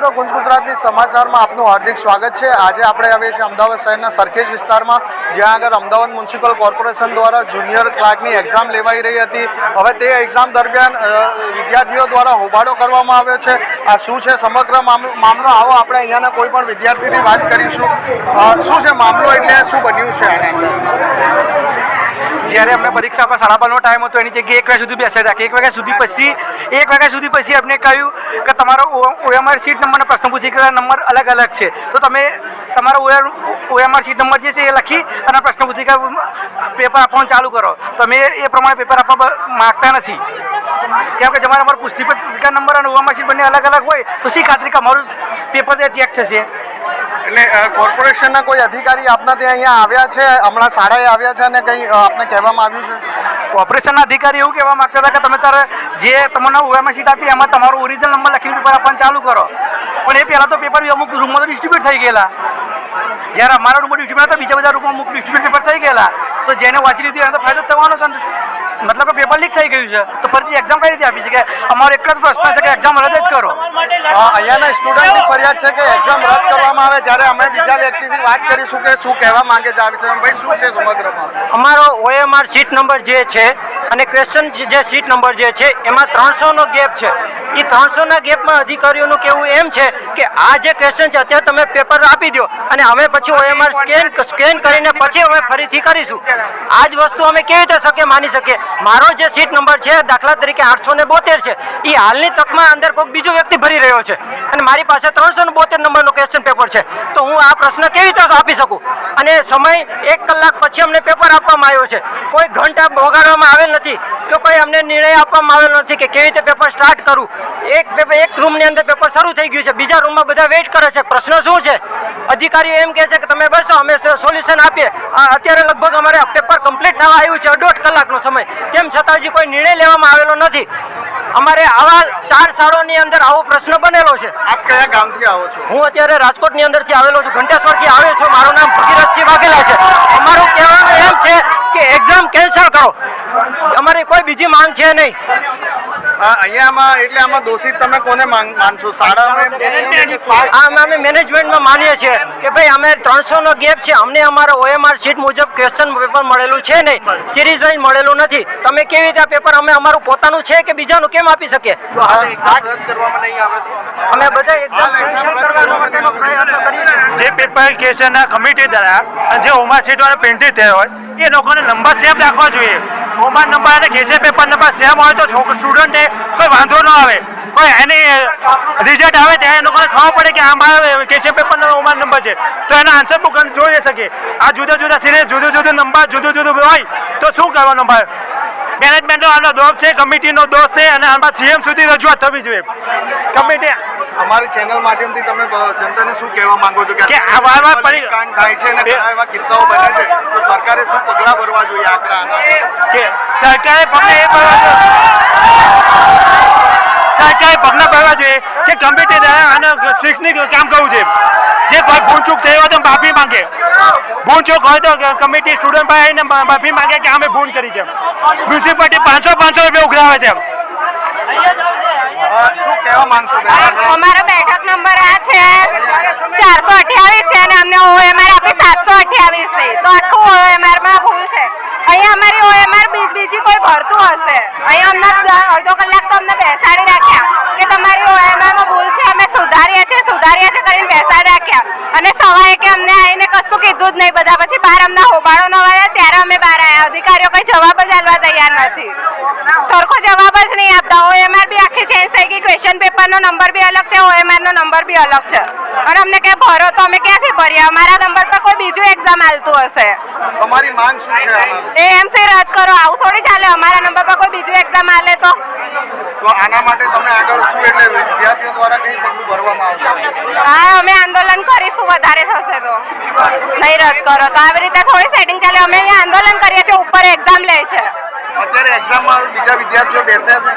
મિત્રો ગુંજ ગુજરાતની સમાચારમાં આપનું હાર્દિક સ્વાગત છે. આજે આપણે આવીએ છીએ અમદાવાદ શહેરના સરખેજ વિસ્તારમાં, જ્યાં આગળ અમદાવાદ મ્યુનિસિપલ કોર્પોરેશન દ્વારા જુનિયર ક્લાર્કની એક્ઝામ લેવાઈ રહી હતી. હવે તે એક્ઝામ દરમિયાન વિદ્યાર્થીઓ દ્વારા હોબાળો કરવામાં આવ્યો છે. આ શું છે? સમગ્ર મામ- મામલો? આવો આપણે અહીંયાના કોઈ પણ વિદ્યાર્થીની વાત કરીશું. શું છે? મામલો એટલે શું બન્યું છે આના અંદર? જ્યારે અમને પરીક્ષા પર સાડા બારનો ટાઈમ હતો, એની જગ્યાએ એક વાગ્યા સુધી બેસે હતા એક વાગ્યા સુધી પછી, એક વાગ્યા સુધી પછી અમને કહ્યું કે તમારો ઓએમઆર સીટ નંબરનો પ્રશ્ન પૂછી કે નંબર અલગ અલગ છે. તો તમે, તમારો ઓએમઆર સીટ નંબર જે છે એ લખી અને પ્રશ્ન પૂછી પેપર આપવાનું ચાલુ કરો. તમે એ પ્રમાણે પેપર આપવા માગતા નથી. કેમ કે તમારે અમારો પુસ્તક નંબર અને ઓએમઆર સીટ બંને અલગ અલગ હોય, તો શી ખાતરી કે અમારું પેપર ચેક થશે? એટલે કોર્પોરેશનના કોઈ અધિકારી આપના ત્યાં અહીંયા આવ્યા છે? હમણાં શાળાએ આવ્યા છે અને કંઈ આપને કહેવામાં આવ્યું છે? કોર્પોરેશનના અધિકારી એવું કહેવા માંગતા હતા કે તમે તારે જે તમને ઓએમઆર સીટ આપી, એમાં તમારો ઓરિજિનલ નંબર લખીને પેપર આપવાનું ચાલુ કરો. પણ એ પહેલાં તો પેપર અમુક રૂમમાં તો ડિસ્ટ્રીબ્યુટ થઈ ગયેલા. જ્યારે અમારા રૂમમાં ડિસ્ટ્રીબ્યુટ હતા, બીજા બધા રૂમમાં અમુક ડિસ્ટ્રીબ્યુટ પેપર થઈ ગયેલા. તો જેને વાંચી લીધું એને તો ફાયદો થવાનો છે. મતલબ કે પેપર લીક થઈ ગયું છે. તો ફરીથી એક્ઝામ કઈ રીતે આપી છે કે અમારો એક જ પ્રશ્ન છે કે એક્ઝામ રદ જ કરો. અહીંયાના સ્ટુડન્ટની ફરિયાદ છે કે એક્ઝામ રદ કરવામાં આવે જ્યારે અમે બીજા વ્યક્તિથી વાત કરીશું કે શું કહેવા માંગે છે આ વિષયમાં ભાઈ શું છે સમગ્ર? અમારો ઓએમઆર સીટ નંબર જે છે અને ક્વેશ્ચન જે સીટ નંબર જે છે એમાં ત્રણસોનો ગેપ છે. એ ત્રણસોના ગેપમાં અધિકારીઓનું કહેવું એમ છે કે આ જે ક્વેશ્ચન છે અત્યારે તમે પેપર આપી દો અને અમે પછી ઓએમઆર સ્કેન સ્કેન કરીને પછી અમે ફરીથી કરીશું. આ જ વસ્તુ અમે કેવી રીતે શકીએ માની શકીએ? મારો જે સીટ નંબર છે, દાખલા તરીકે આઠસો ને બોતેર છે એ હાલની તકમાં અંદર કોઈક બીજો વ્યક્તિ ભરી રહ્યો છે. અને મારી પાસે ત્રણસો ને બોતેર નંબરનો ક્વેશ્ચન પેપર છે. તો હું આ પ્રશ્ન કેવી રીતે આપી શકું? અને સમય એક કલાક પછી અમને પેપર આપવામાં આવ્યો છે. કોઈ ઘંટા બગાડવામાં આવેલ નથી કે કોઈ અમને નિર્ણય આપવામાં આવેલો નથી કે કેવી રીતે પેપર સ્ટાર્ટ કરું. એક પેપર એક રૂમની અંદર પેપર શરૂ થઈ ગયું છે. બીજા રૂમમાં બધા વેઇટ કરે છે. પ્રશ્ન શું છે? અધિકારીઓ એમ કહે છે કે તમે બેસો અમે સોલ્યુશન આપીએ. અત્યારે લગભગ અમારે પેપર કમ્પ્લીટ થવા આવ્યું છે દોઢ કલાકનો સમય. તેમ છતાં હજી કોઈ નિર્ણય લેવામાં આવેલો નથી. અમારે આવા ચાર શાળાઓની અંદર આવો પ્રશ્ન બનેલો છે. આપ કયા ગામથી આવો છો? હું અત્યારે રાજકોટની અંદરથી આવેલો છું. ઘંટેશ્વરથી આવ્યો છું. મારું નામ ભગીરથસિંહ વાઘેલા છે. અમારું કહેવાનું એમ છે કે એક્ઝામ કેન્સલ કરો. અમારી કોઈ બીજી માંગ છે નહીં. અહીંયામાં એટલે આમાં દોષિત તમે કોને માનશો? શાળામાં આમ અમે મેનેજમેન્ટમાં માનીએ છીએ કે ભાઈ અમે ત્રણસો નો ગેપ છે. અમને અમારા ઓએમઆર સીટ મુજબ ક્વેશ્ચન પેપર મળેલું છે નહીં. સિરીઝ વાઇઝ મળેલું નથી. તમે કેવી રીતે આ પેપર અમે અમારું પોતાનું છે કે બીજાનું કેમ આપી શકીએ? અમે બધા એક્ઝામ કરવા માટેનો પ્રયત્ન કરીએ. જે પેપર કેશનના કમિટી દ્વારા જે ઓમા સીટ વાળા પ્રિન્ટેડ થયા હોય એ લોકોને નંબર સેમ રાખવા જોઈએ. ઓમા નંબર અને કેસે પેપર નંબર સેમ હોય તો સ્ટુડન્ટને કોઈ વાંધો ન આવે. કોઈ એની રિઝલ્ટ આવે ત્યાં એ લોકોને ખબર પડે કે આ મારા કેસે પેપરનો ઓમા નંબર છે. તો એનો આન્સર બુક જોઈ શકે આ જુદા જુદા સિરીઝ જુદું જુદું નંબર, જુદું જુદું હોય, તો શું કરવાનો ભાઈ? મેનેજમેન્ટનો આનો દોષ છે કમિટીનો દોષ છે, અને આમાં સીએમ સુધી રજૂઆત થવી જોઈએ. કમિટી અમારી ચેનલ માધ્યમથી તમે જનતાને શું કહેવા માંગો છો? કે આ વાર વાર પરી- થાય છે અને એવા કિસ્સાઓ બને છે. તો સરકારે શું પગલાં ભરવા જોઈએ આકરા કે સરકારે પગલાં એ ભરવા જોઈએ સરકારે પગલાં ભરવા જોઈએ કે કમિટી દ્વારા આને શીખની કામ કરવું છે જે કોઈ ભૂલચૂક થઈ હોય તો માફી માંગે. ભૂલચૂક હોય તો કમિટી સ્ટુડન્ટ પાસે આવીને માફી માંગે કે અમે ભૂલ કરી છે. મ્યુનિસિપાલિટી પાંચસો પાંચસો રૂપિયા ઉઘરાવે છે. શું કહેવા માંગશો અમારો બેઠક નંબર આ છે. ચારસો અઠ્યાવીસ છે અને અમને ઓએમઆર આપી સાતસો અઠ્યાવીસની. તો આખું ઓએમઆરમાં ભૂલ છે. અહીંયા અમારી ઓએમઆર બીજી કોઈ ભરતું હશે? અહીંયા અમને અડધો કલાક તો અમને બેસાડી રાખ્યા કે તમારી ઓએમઆરમાં ભૂલ છે અમે સુધારીએ છીએ સુધારીએ છીએ કરીને બેસાડી રાખ્યા. અને સવારે કે અમને આવીને કશું કીધું જ નહીં. બધા પછી બહાર અમને હોબાળો ન આવ્યા ત્યારે અમે બહાર આવ્યા અધિકારીઓ કઈ જવાબ જ આલવા તૈયાર નથી સરખો જવાબ જ નહીં આપતા ઓએમઆર બી આખી ચેન્જ થઈ ગઈ ક્વેશ્ચન પેપરનો નંબર બી અલગ છે OMR નો નંબર બી અલગ છે. અને અમને કે ભરો તો અમે ક્યાંથી ભરીએ? અમારા નંબર પર કોઈ બીજું એક્ઝામ આલતું હશે. તમારી માંગ શું છે આમાં? એ એમસી રદ કરો. આવું થોડી ચાલે. અમારા નંબર પર કોઈ બીજું એક્ઝામ આલે તો? તો આના માટે તમે આગળ શું એટલે વિદ્યાર્થીઓ દ્વારા કઈ પગલું ભરવામાં આવશે? હા અમે આંદોલન કરીશું. વધારે થશે તો. નહીં રદ કરો. તો આવી રીતે થોડી સેટિંગ ચાલે. અમે અહીંયા આંદોલન કરીએ છીએ. ઉપર એક્ઝામ લે છે. અત્યારે એક્ઝામમાં બીજા વિદ્યાર્થીઓ બેસ્યા છે?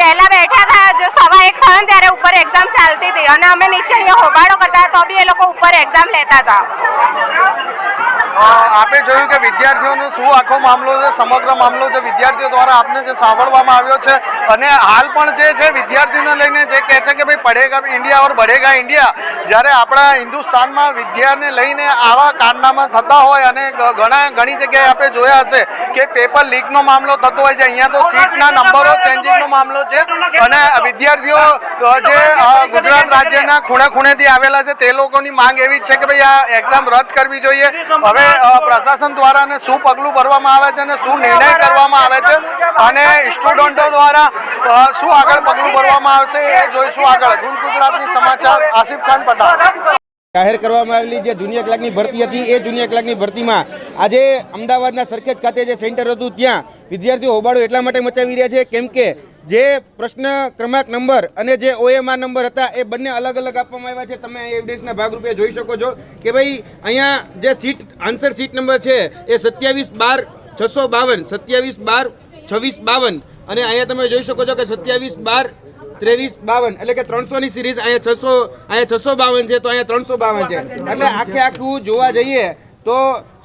પહેલા બેઠા હતા, જો સવા એક થયો ત્યારે ઉપર એક્ઝામ ચાલતી હતી અને અમે નીચે અહીંયા હોબાળો કરતા તો બી એ લોકો ઉપર એક્ઝામ લેતા હતા. અ, આપે જોયું કે વિદ્યાર્થીઓનો શું આખો મામલો છે સમગ્ર મામલો છે વિદ્યાર્થીઓ દ્વારા આપને જે સાંભળવામાં આવ્યો છે અને હાલ પણ જે છે વિદ્યાર્થીઓને લઈને જે કહે છે કે ભાઈ પડેગા ઇન્ડિયા ઓર બઢેગા ઇન્ડિયા જ્યારે આપણા હિન્દુસ્તાનમાં વિદ્યાને લઈને આવા કારનામા થતા હોય અને ઘણા ઘણી જગ્યાએ આપણે જોયા હશે કે પેપર લીકનો મામલો થતો હોય છે અહીંયા તો સીટના નંબરો ચેન્જિંગનો મામલો છે અને વિદ્યાર્થીઓ જે ગુજરાત રાજ્યના ખૂણે ખૂણેથી આવેલા છે તે લોકોની માંગ એવી છે કે ભાઈ આ એક્ઝામ રદ કરવી જોઈએ. હવે પ્રશાસન દ્વારા ને શું પગલું ભરવામાં આવે છે અને શું નિર્ણય કરવામાં આવે છે અને સ્ટુડન્ટો દ્વારા શું આગળ પગલું ભરવામાં આવશે એ જોઈશું આગળ. ગુંજ ગુજરાતની સમાચાર આસિફ ખાન પઠાણ. જાહેર કરવામાં આવેલી જે જુનિયર ક્લાર્કની ભરતી હતી, એ જુનિયર ક્લાર્કની ભરતીમાં આજે અમદાવાદના સરખેજ ખાતે જે સેન્ટર હતું, ત્યાં વિદ્યાર્થીઓ હોબાળો એટલા માટે મચાવી રહ્યા છે, કેમ કે જે પ્રશ્ન ક્રમાંક નંબર અને જે ઓએમઆર નંબર હતા, એ બંને અલગ અલગ આપવામાં આવ્યા છે. તમે એવિડન્સના ભાગરૂપે જોઈ શકો છો કે ભાઈ, અહીંયા જે સીટ આન્સર સીટ નંબર છે, એ સત્યાવીસ બાર છસો બાવન, સત્યાવીસ બાર છવ્વીસ બાવન. અને અહીંયા તમે જોઈ શકો છો કે સત્યાવીસ બાર ત્રેવીસ બાવન, એટલે કે ત્રણસો ની સિરીઝ અહીંયા છસો અહીંયા છસો બાવન છે, તો અહીંયા ત્રણસો બાવન છે. એટલે આખે આખું જોવા જઈએ તો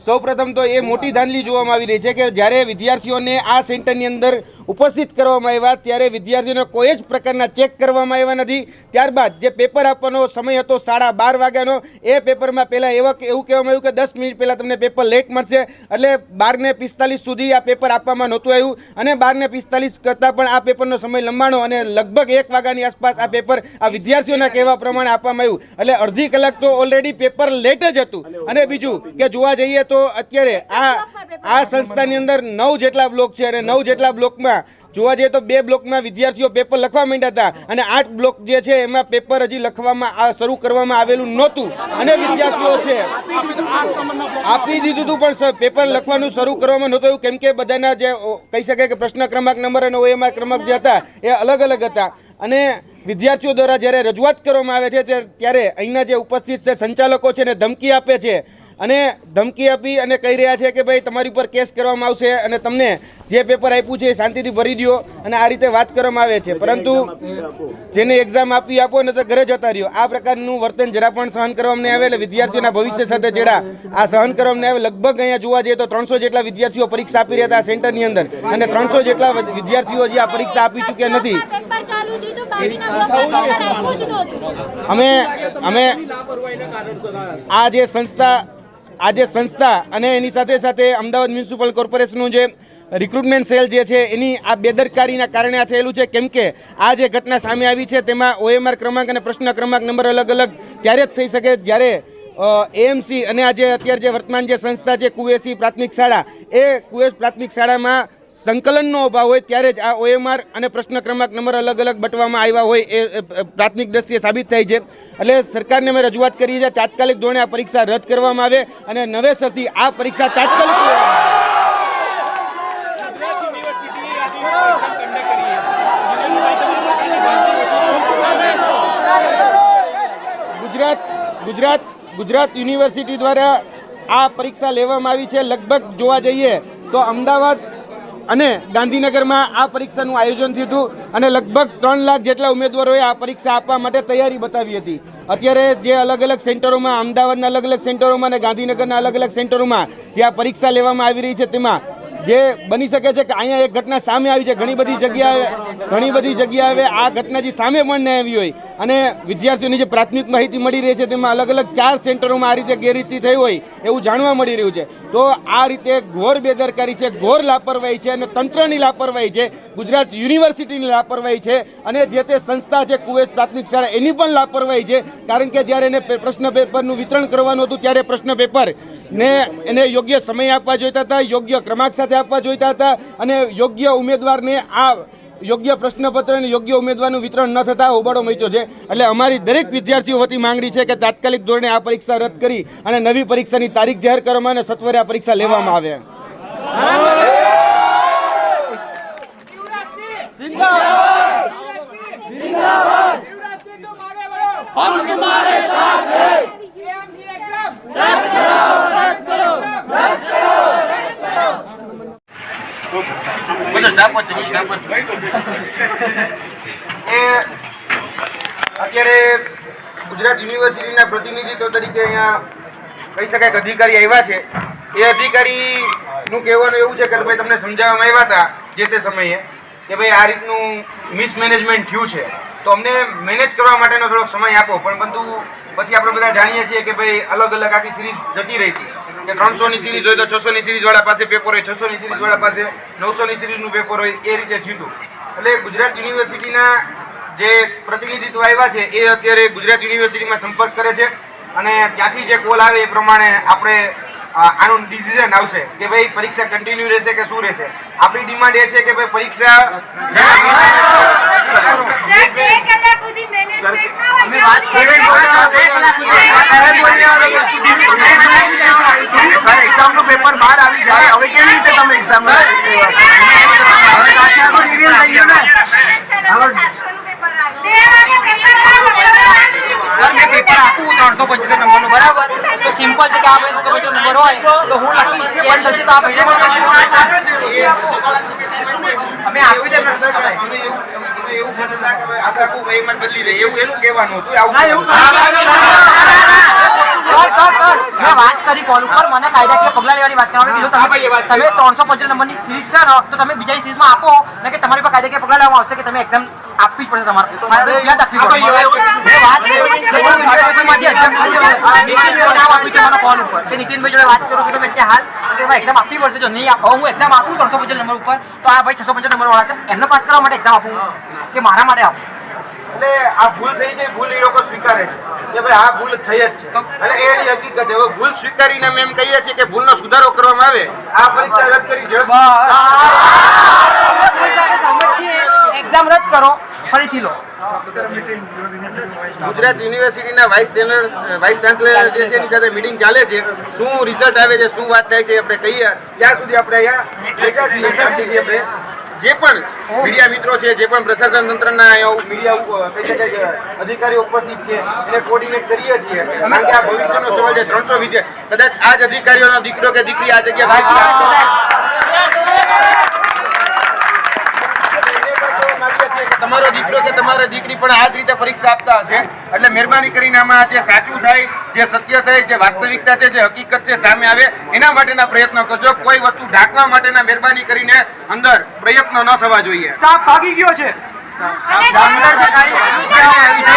સૌપ્રથમ તો એ મોટી ધાંધલી જોવામાં આવી રહી છે કે જ્યારે વિદ્યાર્થીઓને આ સેન્ટરની અંદર ઉપસ્થિત કરવામાં આવ્યા, ત્યારે વિદ્યાર્થીઓને કોઈ જ પ્રકારના ચેક કરવામાં આવ્યા નથી. ત્યારબાદ જે પેપર આપવાનો સમય હતો સાડા બાર વાગ્યાનો, એ પેપરમાં પહેલાં એવા એવું કહેવામાં આવ્યું કે દસ મિનિટ પહેલાં તમને પેપર લેટ મળશે. એટલે બારને પિસ્તાલીસ સુધી આ પેપર આપવામાં નહોતું આવ્યું અને બારને પિસ્તાલીસ કરતાં પણ આ પેપરનો સમય લંબાણો અને લગભગ એક વાગ્યાની આસપાસ આ પેપર આ વિદ્યાર્થીઓના કહેવા પ્રમાણે આપવામાં આવ્યું. એટલે અડધી કલાક તો ઓલરેડી પેપર લેટ જ હતું. અને બીજું કે જોવા જઈએ તો અત્યારે આ આ સંસ્થાની અંદર નવ જેટલા બ્લોક છે અને નવ જેટલા બ્લોકમાં જોવા જઈએ તો બે બ્લોકમાં વિદ્યાર્થીઓ પેપર લખવા માંડ્યા હતા અને આઠ બ્લોક જે છે એમાં પેપર હજી લખવામાં આ શરૂ કરવામાં આવેલું નહોતું અને વિદ્યાર્થીઓ છે. આપી દીધું હતું પણ પેપર લખવાનું શરૂ કરવામાં નહોતું એવું. કેમ કે બધાના જે કહી શકાય કે પ્રશ્ન ક્રમાંક નંબર અને ઓએમઆર ક્રમાંક જે હતા એ અલગ અલગ હતા. અને વિદ્યાર્થીઓ દ્વારા જ્યારે રજૂઆત કરવામાં આવે છે ત્યારે અહીંના જે ઉપસ્થિત છે સંચાલકો છે એને ધમકી આપે છે. અને ધમકી આપી અને કહી રહ્યા છે કે ભાઈ તમારી ઉપર કેસ કરવામાં આવશે અને તમને જે પેપર આપ્યું છે એ શાંતિથી ભરી દો અને આ રીતે વાત કરવામાં આવે છે. પરંતુ જેને એક્ઝામ આપી આપો ને તો ઘરે જતા રહ્યો. આ પ્રકારનું વર્તન જરા પણ સહન કરવામાં આવે એટલે વિદ્યાર્થીઓના ભવિષ્ય સાથે જેડા આ સહન કરવામાં આવે. લગભગ અહીંયા જોવા જઈએ તો ત્રણસો જેટલા વિદ્યાર્થીઓ પરીક્ષા આપી રહ્યા હતા સેન્ટરની અંદર અને ત્રણસો જેટલા વિદ્યાર્થીઓ જે આ પરીક્ષા આપી ચૂક્યા નથી. અમે અમે આ જે સંસ્થા આ જે સંસ્થા અને એની સાથે સાથે અમદાવાદ મ્યુનિસિપલ કોર્પોરેશનનું જે રિક્રુટમેન્ટ સેલ જે છે, એની આ બેદરકારીના કારણે આ થયેલું છે. કેમ કે આ જે ઘટના સામે આવી છે, તેમાં ઓએમઆર ક્રમાંક અને પ્રશ્ન ક્રમાંક નંબર અલગ અલગ ત્યારે જ થઈ શકે જ્યારે એએમસી અને આ જે અત્યારે જે વર્તમાન જે સંસ્થા છે કુએસી પ્રાથમિક શાળા, એ કુએસ પ્રાથમિક શાળામાં સંકલનનો અભાવ હોય ત્યારે જ આ ઓએમઆર અને પ્રશ્ન ક્રમાંક નંબર અલગ અલગ બટવામાં આવ્યા હોય એ પ્રાથમિક દ્રષ્ટિએ સાબિત થાય છે. એટલે સરકારને અમે રજૂઆત કરી છે તાત્કાલિક ધોરણે આ પરીક્ષા રદ કરવામાં આવે અને નવેસરથી આ પરીક્ષા તાત્કાલિક ગુજરાત ગુજરાત ગુજરાત યુનિવર્સિટી દ્વારા આ પરીક્ષા લેવામાં આવી છે. લગભગ જોવા જઈએ તો અમદાવાદ અને ગાંધીનગરમાં આ પરીક્ષાનું આયોજન થયું હતું અને લગભગ ત્રણ લાખ જેટલા ઉમેદવારોએ આ પરીક્ષા આપવા માટે તૈયારી બતાવી હતી. અત્યારે જે અલગ અલગ સેન્ટરોમાં, અમદાવાદના અલગ અલગ સેન્ટરોમાં અને ગાંધીનગરના અલગ અલગ સેન્ટરોમાં જે આ પરીક્ષા લેવામાં આવી રહી છે, તેમાં જે બની શકે છે કે અહીંયા એક ઘટના સામે આવી છે, ઘણી બધી જગ્યાએ, ઘણી બધી જગ્યાએ આ ઘટના જે સામે પણ ન આવી હોય. અને વિદ્યાર્થીઓની જે પ્રાથમિક માહિતી મળી રહી છે, તેમાં અલગ અલગ ચાર સેન્ટરોમાં આ રીતે ગેરરીતિ થઈ હોય એવું જાણવા મળી રહ્યું છે. તો આ રીતે ઘોર બેદરકારી છે, ઘોર લાપરવાહી છે અને તંત્રની લાપરવાહી છે, ગુજરાત યુનિવર્સિટીની લાપરવાહી છે અને જે તે સંસ્થા છે કુવેસ પ્રાથમિક શાળા, એની પણ લાપરવાહી છે. કારણ કે જ્યારે એને પ્રશ્ન પેપરનું વિતરણ કરવાનું હતું, ત્યારે પ્રશ્ન પેપર ને એને યોગ્ય સમય આપવા જોઈતા હતા યોગ્ય ક્રમાંક સાથે આપવા જોઈતા હતા અને યોગ્ય ઉમેદવારને આ યોગ્ય પ્રશ્નપત્ર અને યોગ્ય ઉમેદવારનું વિતરણ ન થતા હોબાળો મચ્યો છે. એટલે અમારી દરેક વિદ્યાર્થીઓ વતી માંગણી છે કે તાત્કાલિક ધોરણે આ પરીક્ષા રદ કરી અને નવી પરીક્ષાની તારીખ જાહેર કરવામાં અને સત્વરે આ પરીક્ષા લેવામાં આવે. એ અત્યારે ગુજરાત યુનિવર્સિટીના પ્રતિનિધિત્વ તરીકે અહીંયા કહી શકાય કે અધિકારી આવ્યા છે. એ અધિકારીનું કહેવાનું એવું છે કે ભાઈ તમને સમજાવવામાં આવ્યા હતા જે તે સમયે કે ભાઈ આ રીતનું મિસમેનેજમેન્ટ થયું છે. તો અમને મેનેજ કરવા માટેનો થોડોક સમય આપો, પણ બધું પછી આપણે બધા જાણીએ છીએ કે ભાઈ અલગ અલગ આખી સિરીઝ જતી રહી હતી. કે ત્રણસોની સિરીઝ હોય તો છસોની સિરીઝ વાળા પાસે પેપર હોય, છસોની સિરીઝ વાળા પાસે નવસોની સિરીઝનું પેપર હોય, એ રીતે જીતું એટલે ગુજરાત યુનિવર્સિટીના જે પ્રતિનિધિત્વ આવ્યા છે, એ અત્યારે ગુજરાત યુનિવર્સિટીમાં સંપર્ક કરે છે. અને ત્યાંથી જે કોલ આવે એ પ્રમાણે આપણે આનું ડિસિઝન આવશે કે ભાઈ પરીક્ષા કન્ટિન્યુ રહેશે કે શું રહેશે? આપણી ડિમાન્ડ એ છે કે ભાઈ પરીક્ષા ના એક્ઝામનું પેપર બહાર આવી જાય હવે કેવી રીતે તમે એક્ઝામ મેં પેપર આપું ત્રણસો પંચોતેર નંબરનું બરાબર તો સિમ્પલ છે કે આ ભાઈ ત્રણસો પંચોતેર નંબર હોય તો હું લખી સ્કેન થશે તો આ ભાઈને પણ અમે કે અમે એવું- એવું કહેતા હતા ભાઈ આપણે બદલી દે એવું એનું કહેવાનું હતું આવું મેં વાત કરી કોલ ઉપર મને કાયદાકીય પગલાં લેવાની વાત કરવાની કીધું તમે તમે ત્રણસો પંચોતેર નંબરની સિરીઝ છે ને તો તમે બીજાની સિરીઝમાં આપો ને કે તમારી પર કાયદાકીય પગલાં લેવામાં આવશે કે તમે એક્ઝામ આપવી જ પડશે તમારે. પડશે ઉપર. કે નીતિનભાઈ જોડે વાત કરું છું હાલ કે ભાઈ એક્ઝામ આપવી પડશે જો નહીં આપો હું એક્ઝામ આપું ત્રણસો પંચોતેર નંબર ઉપર તો આ ભાઈ છસો પંચોતેર નંબર વાળા છે. એમને પાસ કરવા માટે એક્ઝામ આપું. કે મારા માટે આપું. એટલે આ ભૂલ થઈ છે ભૂલ એ લોકો સ્વીકારે છે. કે ભાઈ આ ભૂલ થઈ જ છે. અને એ એની હકીકત હવે ભૂલ સ્વીકારીને અમે એમ કહીએ છીએ કે ભૂલનો સુધારો કરવામાં આવે. આ પરીક્ષા રદ કરી એક્ઝામ રદ કરો ફરીથી લો. ગુજરાત યુનિવર્સિટીના વાઇસ ચેન્સલર વાઇસ ચાન્સલર જે છે એની સાથે મિટિંગ ચાલે છે. શું રિઝલ્ટ આવે છે શું વાત થાય છે આપણે કહીએ. ત્યાં સુધી આપણે અહીંયા બેઠા છીએ આપણે. જે પણ મીડિયા મિત્રો છે, જે પણ પ્રશાસન તંત્રના મીડિયા કહી અધિકારીઓ ઉપસ્થિત છે, એને કોર્ડિનેટ કરીએ છીએ. કારણ ભવિષ્યનો સવાલ છે, ત્રણસો વિજય કદાચ આ જ અધિકારીઓનો દીકરો કે દીકરી આ જગ્યા તમારો દીકરો કે તમારા દીકરી પણ આ જ રીતે પરીક્ષા આપતા હશે. એટલે મહેરબાની કરીને આમાં જે સાચું થાય જે સત્ય થાય જે વાસ્તવિકતા છે જે હકીકત છે સામે આવે એના માટેના પ્રયત્નો કરજો. કોઈ વસ્તુ ઢાંકવા માટેના મહેરબાની કરીને અંદર પ્રયત્નો ન થવા જોઈએ. સ્ટાફ ભાગી ગયો છે. Thank જે કાર્યવાહી કરવામાં આવી છે,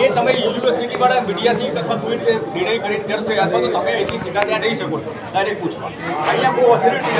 એ એ તમે યુનિવર્સિટી વાળા મીડિયાથી અથવા કોઈ નિર્ણય કરીને કરશે અથવા તો તમે અહીંથી સીધા ત્યાં જઈ શકો ડાયરેક્ટ પૂછવા. અહીંયા બહુ ઓથોરિટી